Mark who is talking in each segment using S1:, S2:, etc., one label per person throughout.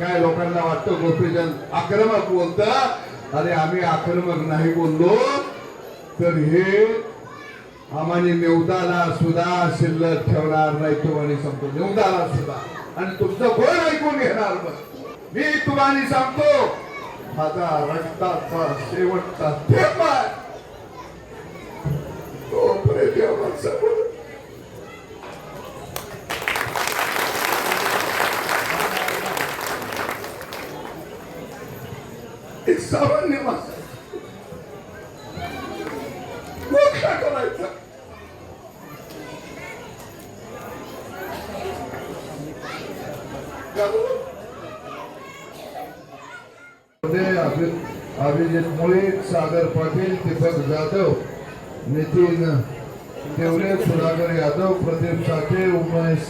S1: काय लोकांना वाटतं गोपीचंद आक्रमक बोलत? अरे आम्ही आक्रमक नाही बोललो. तर हे आम्हाने नेवदाला सुद्धा शिल्लक ठेवणार नाही तुम्हाला सांगतो. नेवदाला सुद्धा. आणि तुमचं कोण ऐकून घेणार मग मी तुम्हाला सांगतो माझा रक्ताचा शेवटचा थेंब आहे. तो प्रेम माणसाकडे एक सामान्य माणूस करायचा. मध्ये अभिजित मुळे सागर पाटील दीपक जाधव नितीन देवरे सुधाकर यादव प्रदीप साठे उमेश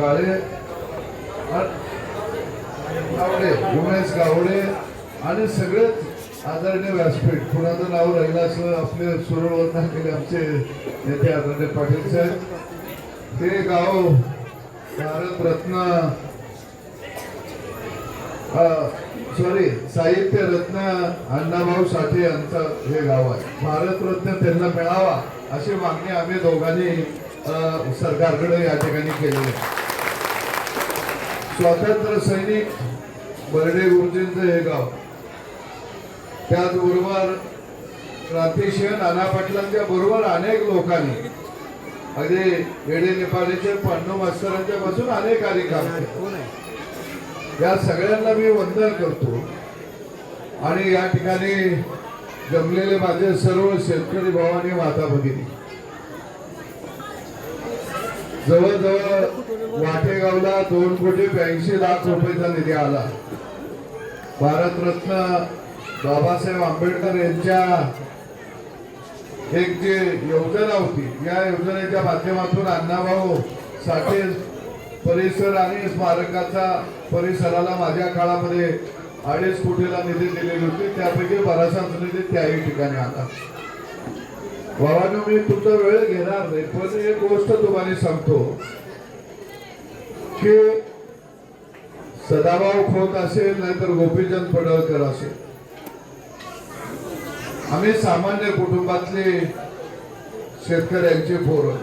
S1: गाळे अ- गावडे उमेश गावडे आणि सगळेच आदरणीय व्यासपीठ कुणाचं नाव राहिलं असं आपले सुरळवतना केले आमचे नेते आदरणीय पाटील साहेब. ते गाव भारतरत्न सॉरी साहित्य रत्न अण्णाभाऊ साठे यांचं हे गाव आहे. भारतरत्न त्यांना मिळावा अशी मागणी आम्ही दोघांनी सरकारकडे या ठिकाणी केलेली आहे. स्वातंत्र्य सैनिक बर्डे गुरुजींचं हे गाव. त्याचबरोबर क्रांतिशील नाना पाटलांच्या बरोबर अनेक लोकांनी अगदी वेडे नेपाळीचे पांडू मास्तरांच्या पासून अनेक अधिकार या सगळ्यांना मी वंदन करतो. आणि या ठिकाणी जमलेले माझे सर्व शेतकरी भावानी माता भगिनी जवळजवळ वाटेगावला दोन कोटी ब्याऐंशी लाख रुपयाचा निधी आला. भारतरत्न बाबासाहेब आंबेडकर यांच्या एक जे योजना होती या योजनेच्या माध्यमातून अण्णाभाऊ साठे परिसर आणि स्मारकाचा परिसराला माझ्या काळामध्ये अडीच कोटीला निधी दिलेली होती. त्यापैकी बराचसा निधी त्याही ठिकाणी आला. बाबांनो मी तुमचा वेळ घेणार नाही पण एक गोष्ट तुम्हाला सांगतो की सदाभाऊ खोत असेल नाहीतर गोपीचंद पडळकर असेल. आम्ही सामान्य कुटुंबातले शेतकऱ्यांचे पोरं.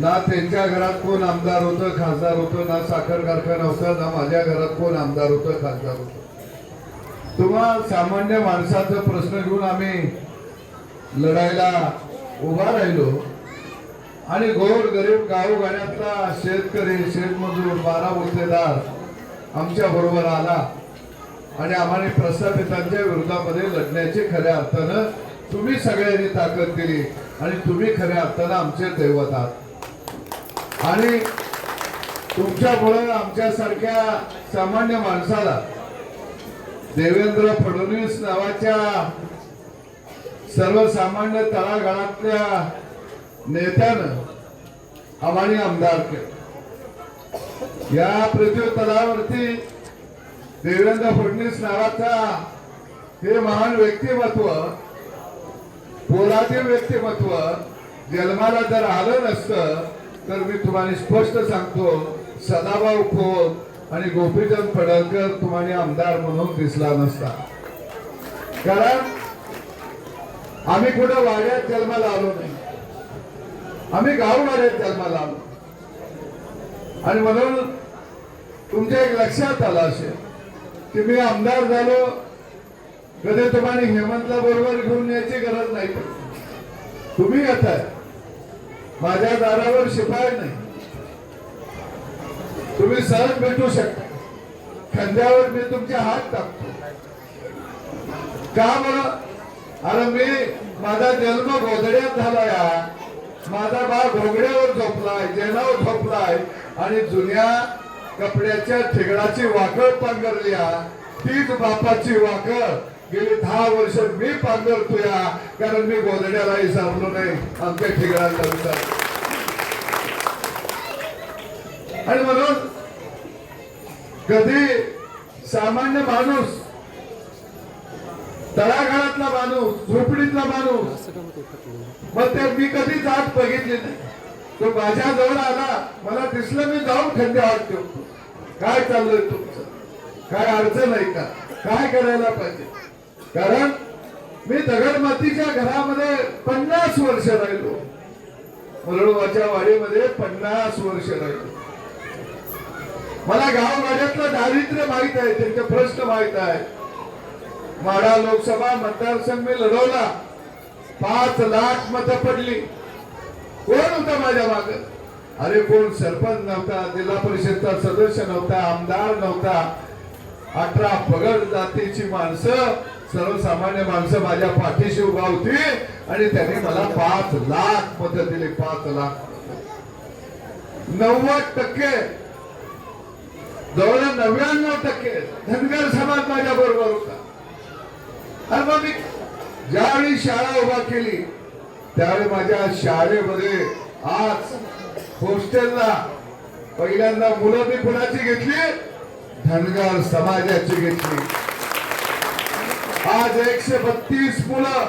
S1: ना त्यांच्या घरात कोण आमदार होतं खासदार होतं ना साखर कारखाना होता ना माझ्या घरात कोण आमदार होतं खासदार होतं. तुम्हा सामान्य माणसाचा प्रश्न घेऊन आम्ही लढायला उभा राहिलो. आणि गोर गरीब गावगाड्यातला शेतकरी शेतमजूर बारा गुत्तेदार आमच्या बरोबर आला. आणि आम्हाला प्रस्थापितांच्या विरोधामध्ये लढण्याची खऱ्या अर्थानं तुम्ही सगळ्यांनी ताकद दिली आणि तुम्ही खऱ्या अर्थानं आमचे दैवत आहात. आणि तुमच्यामुळे आमच्यासारख्या सामान्य माणसाला देवेंद्र फडणवीस नावाच्या सर्वसामान्य तळागाळातल्या नेत्यानं आम्हाला आमदार केलं. या पृथ्वी तलावरती देवेंद्र फडणवीस नावाचा हे महान व्यक्तिमत्व पोलादी व्यक्तिमत्व जन्माला जर आलं नसतं तर मी तुम्हाला स्पष्ट सांगतो सदाभाऊ खोत आणि गोपीचंद पडळकर तुम्हाला आमदार म्हणून दिसला नसता. कारण आम्ही कुठं वाड्यात जन्माला आलो नाही. आम्ही गाव वाड्यात जन्माला आलो. आणि म्हणून तुमच्या एक लक्षात आलं असेल की मी आमदार झालो कधी तुम्हाला हेमंतला बरोबर घेऊन यायची गरज नाही तुम्ही येताय माझ्या दारावर शिपाय नाही. तुम्ही सहज भेटू शकता. खांद्यावर मी तुमचे हात टाकतो. का बरं? अरे मी माझा जन्म गोधड्यात झाला या माझा बाळ घोगड्यावर झोपलाय जेनावर झोपलाय आणि जुन्या कपड्याच्या ठिगडाची वाकळ पांघरल्या तीच बापाची वाकळ. गेली दहा वर्ष मी पांघरतो या कारण मी गोधड्याला विसरलो नाही. आमच्या ठिगडाला विचार आणि म्हणून कधी सामान्य माणूस तळागाळातला माणूस झोपडीतला माणूस मग ते मी कधी जात बघितली नाही. तो माझ्या जवळ आला. मला दिसलं मी जाऊन खंडे वाट ठेवतो. काय चाललंय तुमचं? काय अडचण आहे का? काय करायला पाहिजे? कारण मी दगडमातीच्या घरामध्ये पन्नास वर्ष राहिलो. मरळवाच्या वाडीमध्ये पन्नास वर्ष राहिलो. मला गावगाड्यातलं दारिद्र्य माहीत आहे त्यांचे प्रश्न माहीत आहे. माडा लोकसभा मतदारसंघ मी लढवला. पाच लाख मतं पडली. कोण होता माझ्या मागं? अरे कोण सरपंच नव्हता जिल्हा परिषदचा सदस्य नव्हता आमदार नव्हता अठरा पगड जातीची माणसं सर्वसामान्य माणसं माझ्या पाठीशी उभा होती आणि त्यांनी मला पाच लाख मतं दिली पाच लाख. नव्वद टक्के. जवळ नव्याण्णव टक्के. धनगर समाज माझ्या बरोबर होता. आणि मग मी ज्यावेळी शाळा उभा केली त्यावेळी माझ्या शाळेमध्ये आज हॉस्टेलला पहिल्यांदा मुलं मी कुणाची घेतली? धनगर समाजाची घेतली. आज एकशे बत्तीस मुलं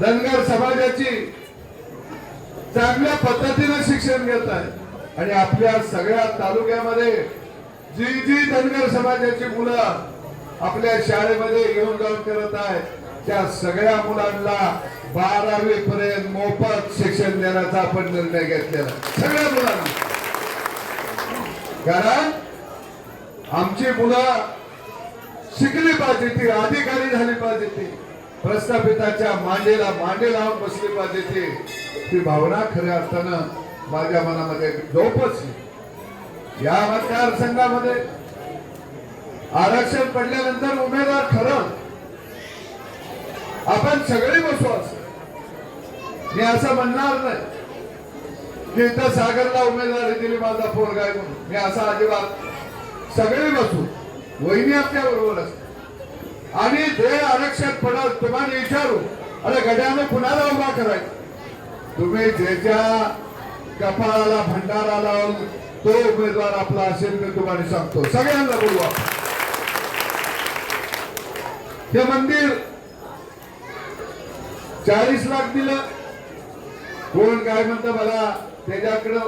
S1: धनगर समाजाची चांगल्या पद्धतीने शिक्षण घेत आहे आणि आपल्या सगळ्या तालुक्यामध्ये जी जी धनगर समाजाची मुलं आपल्या शाळेमध्ये येऊन जाऊन करत आहेत त्या सगळ्या मुलांना बारावी पर्यंत मोफत शिक्षण देण्याचा आपण निर्णय घेतलेला सगळ्या मुलांना. कारण आमची मुलं शिकली पाहिजे ती अधिकारी झाली पाहिजे ती. प्रस्थापिताच्या मांडीला मांडी लावून बसली पाहिजे ती. ती भावना खऱ्या अर्थानं माझ्या मनामध्ये डोपच या मतदारसंघामध्ये आरक्षण पडल्यानंतर उमेदवार ठरव आपण सगळे बसू असं. मी असं म्हणणार नाही. की इथं सागरला उमेदवारी दिली माझा पोरगा म्हणून. मी असा अजिबात सगळे बसू. वहिनी आपल्या बरोबर असते आणि जे आरक्षण पडत तुम्हाला विचारू. अरे गड्याने कुणाला उभा करायचा? तुम्ही ज्याच्या कपाळाला भंडारा लावून तो उमेदवार आपला असेल मी तुम्हाला सांगतो. सगळ्यांना बोलू आपण. हे मंदिर चाळीस लाख दिलं. कोण काय म्हणतं मला त्याच्याकडं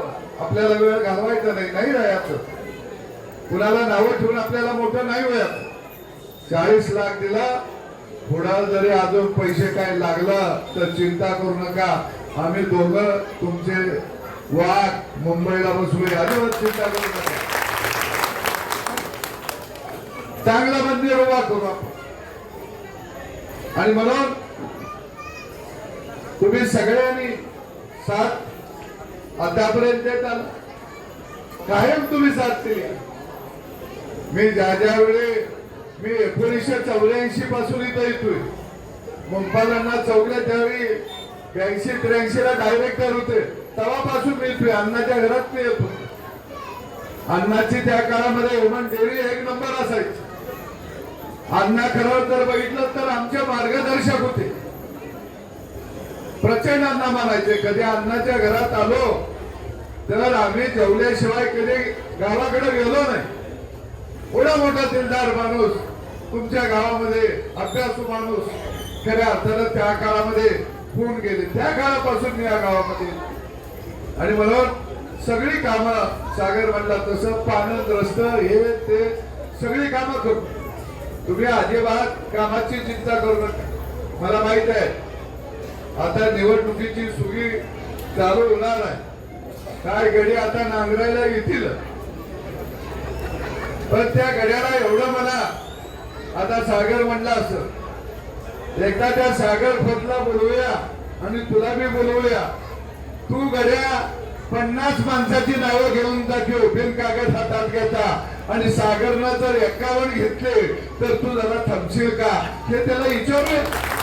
S1: आपल्याला वेळ घालवायचा नाही नाही राहायचं. कुणाला नावं ठेवून आपल्याला मोठं नाही वयात चाळीस लाख दिला कुणाला जरी अजून पैसे काय लागलं तर चिंता करू नका. आम्ही दोघं तुमचे वाघ मुंबईला बसूया अजिबात चिंता करू नका. चांगलं मंदिर उभा करू आपण. आणि म्हणून तुम्ही सगळ्यांनी साथ आतापर्यंत देत कायम तुम्ही साथ दिली मी ज्या ज्या वेळी मी एकोणीसशे चौऱ्याऐंशी पासून इथं येतोय मुंपालांना चौघ्या त्यावेळी ब्याऐंशी त्र्याऐंशी ला डायरेक्टर होते. तवापासून मी येतोय अण्णाच्या घरात मी येतो अण्णाची त्या काळामध्ये ह्युमन डेअरी एक नंबर असायची. अण्णा खरं जर बघितलं तर आमचे मार्गदर्शक होते. प्रचंड अण्णा मानायचे कधी अण्णाच्या घरात आलो तर आम्ही जेवल्याशिवाय कधी गावाकडे गेलो नाही. एवढा मोठा दिलदार माणूस तुमच्या गावामध्ये अभ्यासू माणूस खऱ्या अर्थानं त्या काळामध्ये होऊन गेले. त्या काळापासून मी या गावामध्ये आणि म्हणून सगळी कामं सागर म्हणला तसं पानं रस्त हे ते सगळी कामं करू. तुम्ही अजिबात कामाची चिंता करू नका. मला माहीत आहे आता निवडणुकीची सुगी चालू होणार आहे. काय गडी आता नांगरायला येतील? पण त्या गड्याला एवढं म्हणा आता सागर म्हणला असं. एकदा त्या सागर खोतला बोलवूया आणि तुला बी बोलवूया. तू गड्या पन्नास माणसाची नावं घेऊन दाखव बिन कागद हातात घेता. आणि सागरनं जर एकावन्न घेतले तर तू जरा थांबशील का? हे त्याला विचारू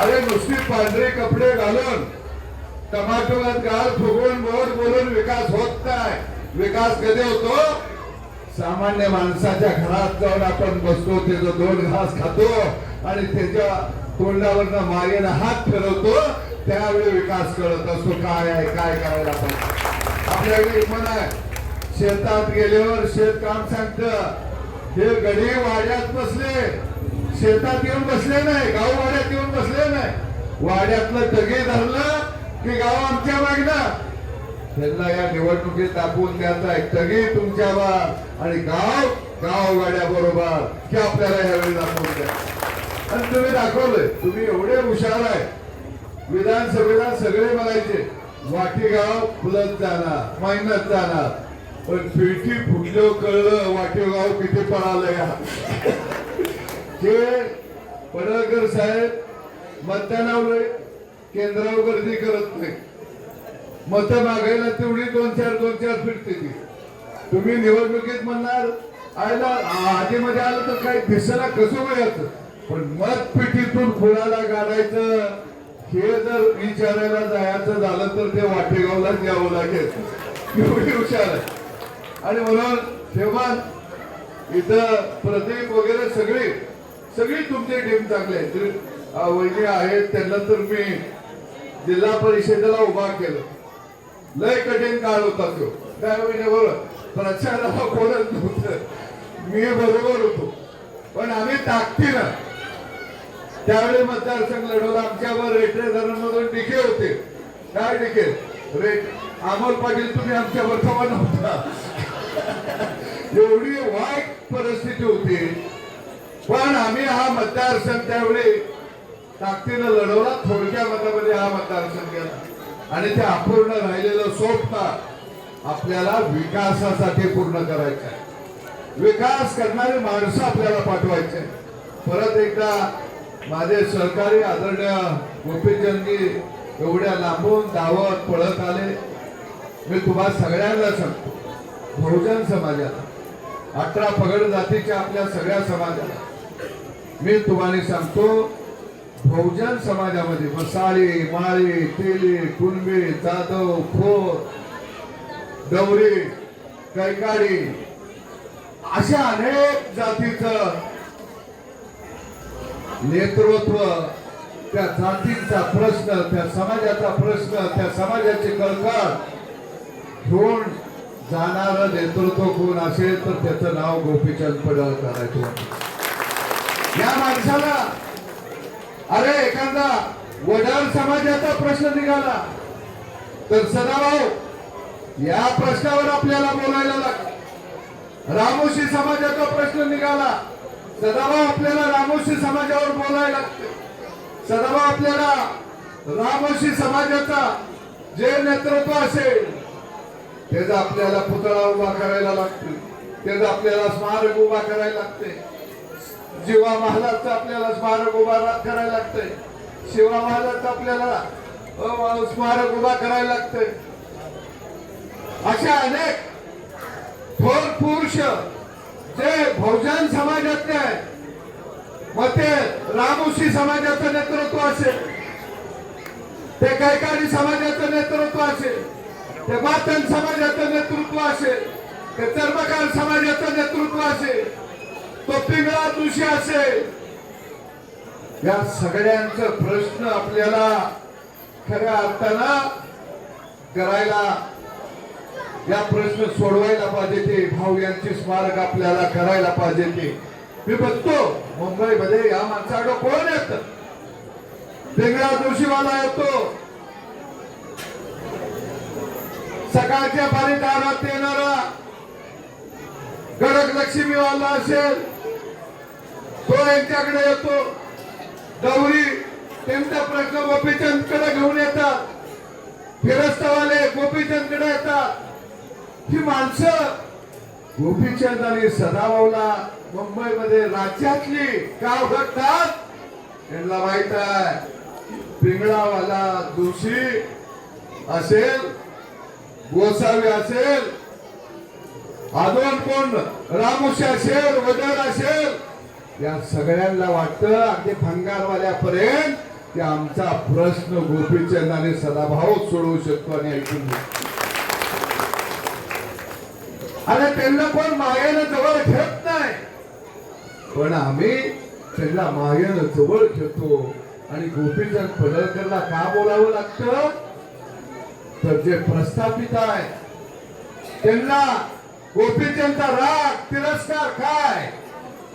S1: अरे नुसती पांढरे कपडे घालून टमाटोत गाल फुगवून बोट बोलून विकास होत नाही. विकास कधी होतो? सामान्य माणसाच्या घरात जाऊन आपण बसतो त्याचं दोन घास खातो आणि त्याच्या तोंडावरनं मागेनं हात फिरवतो त्यावेळी विकास करत असतो काय आहे काय करायला पाहिजे. आपल्याकडे एक आहे शेतात गेल्यावर शेत काम सांगत हे गडी वाड्यात बसले शेतात येऊन बसले नाही गाव वाड्यात येऊन बसले नाही. वाड्यातलं टगे धरलं की गाव आमच्या मागणं त्यांना या निवडणुकीत दाखवून द्यायचा आहे तुमच्या तुमच्यावर आणि गाव गाव गाड्या बरोबर की आपल्याला यावेळी दाखवून द्या. आणि तुम्ही दाखवलंय तुम्ही एवढे हुशार आहे. विधानसभेला सगळे म्हणायचे वाटेगाव फुलत जाणार महिन्यात जाणार. पण पेटी फुटलो कळलं वाटेगाव किती पळालं या हे पडळकर साहेब मतदानावर केंद्रावर गर्दी करत नाही. मत मागायला तेवढी दोन चार दोन चार फिरते ती तुम्ही निवडणुकीत म्हणणार आयला आधीमध्ये आलं तर काही दिसायला कसं मिळायचं पण मतपेटीतून फुलाला गाडायचं हे जर विचारायला जायचं झालं तर ते वाटेगावलाच द्यावं लागेल. एवढी हुशार आहे. आणि म्हणून तेव्हा इथं प्रदीप वगैरे सगळी सगळी तुमची टीम चांगली आहे वहिनी आहेत त्यांना तर मी जिल्हा परिषदेला उभा केलं. लय कठीण काळ होता तो. काय म्हणजे बरोबर प्रचाराला कोणच नव्हतं. मी बरोबर होतो. पण आम्ही ताकदीनं त्यावेळी मतदारसंघ लढवला. आमच्यावर रेटरे धरणमधून डिके होते. काय डिके रेट. अमोल पाटील तुम्ही आमच्यावर कवा नव्हता. एवढी वाईट परिस्थिती होती. पण आम्ही हा मतदारसंघ त्यावेळी ताकदीनं लढवला. थोडक्या मतामध्ये हा मतदारसंघ गेला. आणि ते अपूर्ण राहिलेलं स्वप्न आपल्याला विकासासाठी पूर्ण करायचं आहे. विकास करणारी माणसं आपल्याला पाठवायचे परत एकदा माझे सहकारी आदरणीय गोपीचंदजी एवढ्या लांबून धावत पळत आले. मी तुम्हा सगळ्यांना सांगतो बहुजन समाजाला अठरा पगड जातीच्या आपल्या सगळ्या समाजाला मी तुम्हाला सांगतो बहुजन समाजामध्ये मसाळे माळे तेले कुणबे जाधव खोर डवरे कैकाडी अशा अनेक जातीच नेतृत्व त्या जातींचा प्रश्न त्या समाजाचा प्रश्न त्या समाजाचे कळकळ घेऊन जाणार नेतृत्व कोण असेल तर त्याचं नाव गोपीचंद पडळकर आहे. या माणसाला अरे एखादा वडार समाजाचा प्रश्न निघाला तर सदाभाऊ या प्रश्नावर आपल्याला बोलायला लागतं रामोशी समाजाचा प्रश्न निघाला सदाभाऊ आपल्याला रामोशी समाजावर बोलायला लागते. सदाभाऊ आपल्याला रामोशी समाजाचा जे नेतृत्व असेल त्याचा आपल्याला पुतळा उभा करायला लागतो. त्याचा आपल्याला स्मारक उभा करायला लागते. जेव्हा महालाचं आपल्याला स्मारक उभा करायला लागतंय शिवा महालाचं आपल्याला स्मारक उभा करायला लागतंय. अशा अनेक थोर पुरुष जे बहुजन समाजातले आहेत मग ते रामोशी समाजाचं नेतृत्व असेल ते कैकाडी समाजाचं नेतृत्व असेल ते मातन समाजाचं नेतृत्व असेल ते चर्मकार समाजाचं नेतृत्व असेल तो पिंगळा तुळशी असेल. या सगळ्यांचा प्रश्न आपल्याला खऱ्या अर्थानं करायला या प्रश्न सोडवायला पाहिजे ते. भाऊ यांची स्मारक आपल्याला करायला पाहिजे ते. मी बघतो मुंबईमध्ये या माणसाकडं कोण येत? पिंगळा जोशीवाला येतो. सकाळच्या पारी दारात येणारा गडक लक्ष्मीवाला असेल. तो यांच्याकडे येतो? दौरी त्यांचा प्रश्न गोपीचंदकडे घेऊन येतात. फिरस्तवाले गोपीचंदकडे येतात. ही माणसं गोपीचंद आणि सदाभाऊला मुंबईमध्ये राज्यातली का घडतात त्यांना माहीत आहे. पिंगळावाला दोषी असेल गोसावी असेल आदोन कोण रामोशी असेल वडर असेल या सगळ्यांना वाटतं अगदी भंगारवाल्यापर्यंत की आमचा प्रश्न गोपीचंद आणि सदाभाऊ सोडवू शकतो आणि ऐकून आणि त्यांना कोण मागेनं जवळ घेत नाही? पण आम्ही त्यांना मागेनं जवळ घेतो आणि गोपीचंद पडळकरला का बोलावं लागतं? तर जे प्रस्थापित आहे त्यांना गोपीचंदचा राग तिरस्कार काय?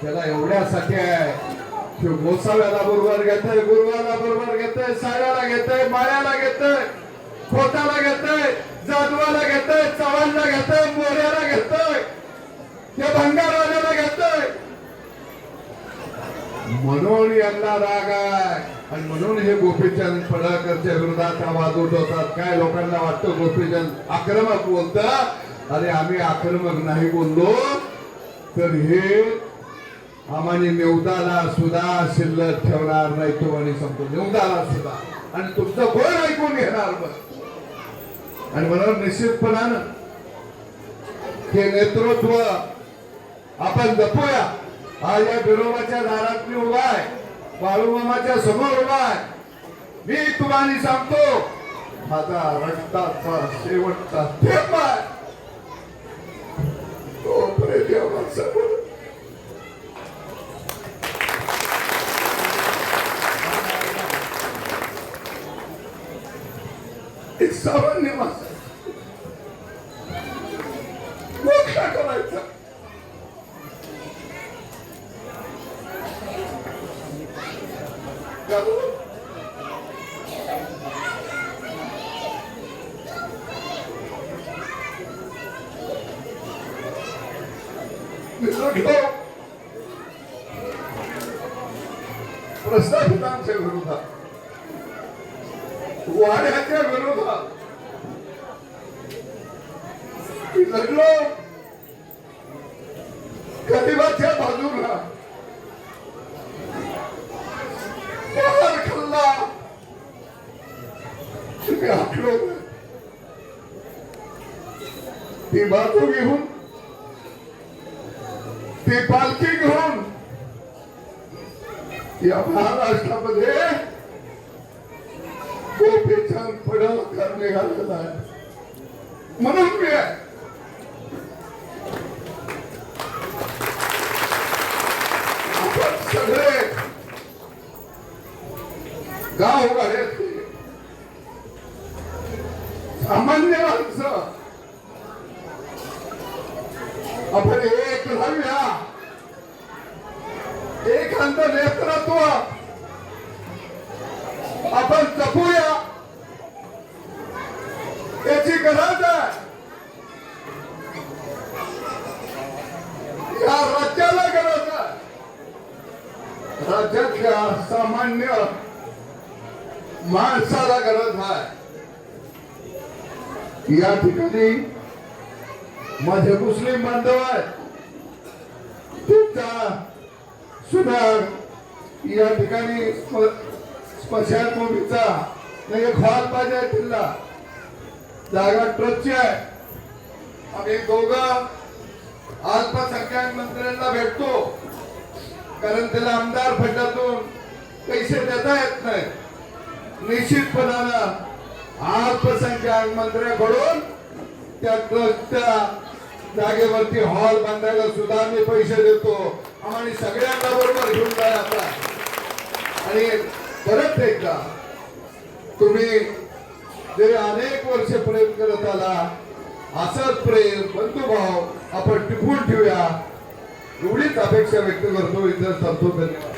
S1: त्याला एवढ्यासाठी आहे. की गोसाव्याला बरोबर घेतोय गुरुवाला बरोबर घेतोय साऱ्याला घेतोय माळ्याला घेतोय खोटाला घेतोय जाधवाला घेतोय चव्हाणला घेतोय मोऱ्याला घेतोय त्या भंगारवाल्याला घेतोय. म्हणून यांना राग आहे. आणि म्हणून हे गोपीचंद पडळकरच्या विरोधात आवाज उठवतात. काय लोकांना वाटतं गोपीचंद आक्रमक बोलतात अरे आम्ही आक्रमक नाही बोललो. तर हे आम्हाने नेवदाला सुद्धा शिल्लक ठेवणार नाही तो आणि संपतो. नेवदाला सुद्धा. आणि तुमचं कोण ऐकून घेणार मग आणि म्हणून निश्चितपणानं हे नेतृत्व आपण जपूया. हा या बिरोबाच्या दारात मी उभा आहे. बाळूमामाच्या समोर उभा आहे. मी तुम्हाला सांगतो माझा रक्ताचा शेवटचा थेंब आहे. तो प्रेम समोर एक सामान्य माणूस मोक्षा करायचा त्यामुळं मित्रांनो, प्रस्थापितांच्या विरोधात वाड्याच्या विरोधात मी लढलो गरिबाच्या बाजूला मार खाल्ला तुम्ही आखलो ती बाजू घेऊन ती पालखी घेऊन या महाराष्ट्रामध्ये गोपीचंद पडळकर निघालेला आहे म्हणून मी आहे आपण सगळे क्या होगा रे सामान्य माणसं आपण एक राहूया एखाद नेतृत्व आपण जपूया याची गरज आहे या राज्याला गरज आहे राज्यातल्या सामान्य माणसाला गरज आहे या ठिकाणी माझे मुस्लिम बांधव आहेत. त्यांचा सुद्धा या ठिकाणी स्म- स्मशानभूमीचा नाही एक हॉल पाहिजे आहे जागा ट्रस्टची आहे. आम्ही दोघं अल्पसंख्याक मंत्र्यांना भेटतो. कारण त्याला आमदार फंडातून पैसे देता येत नाही निश्चितपणानं अल्पसंख्याक मंत्र्याकडून त्या ट्रस्टच्या जागेवरती हॉल बांधायला सुद्धा मी पैसे देतो. आम्हाला सगळ्यांना बरोबर घेऊन जायचा आणि परत एकदा तुम्ही जे अनेक वर्ष प्रेम करत आला असंच प्रेम बंधुभाव आपण टिकून ठेवूया. एवढीच अपेक्षा व्यक्त करतो इतर संतो धन्यवाद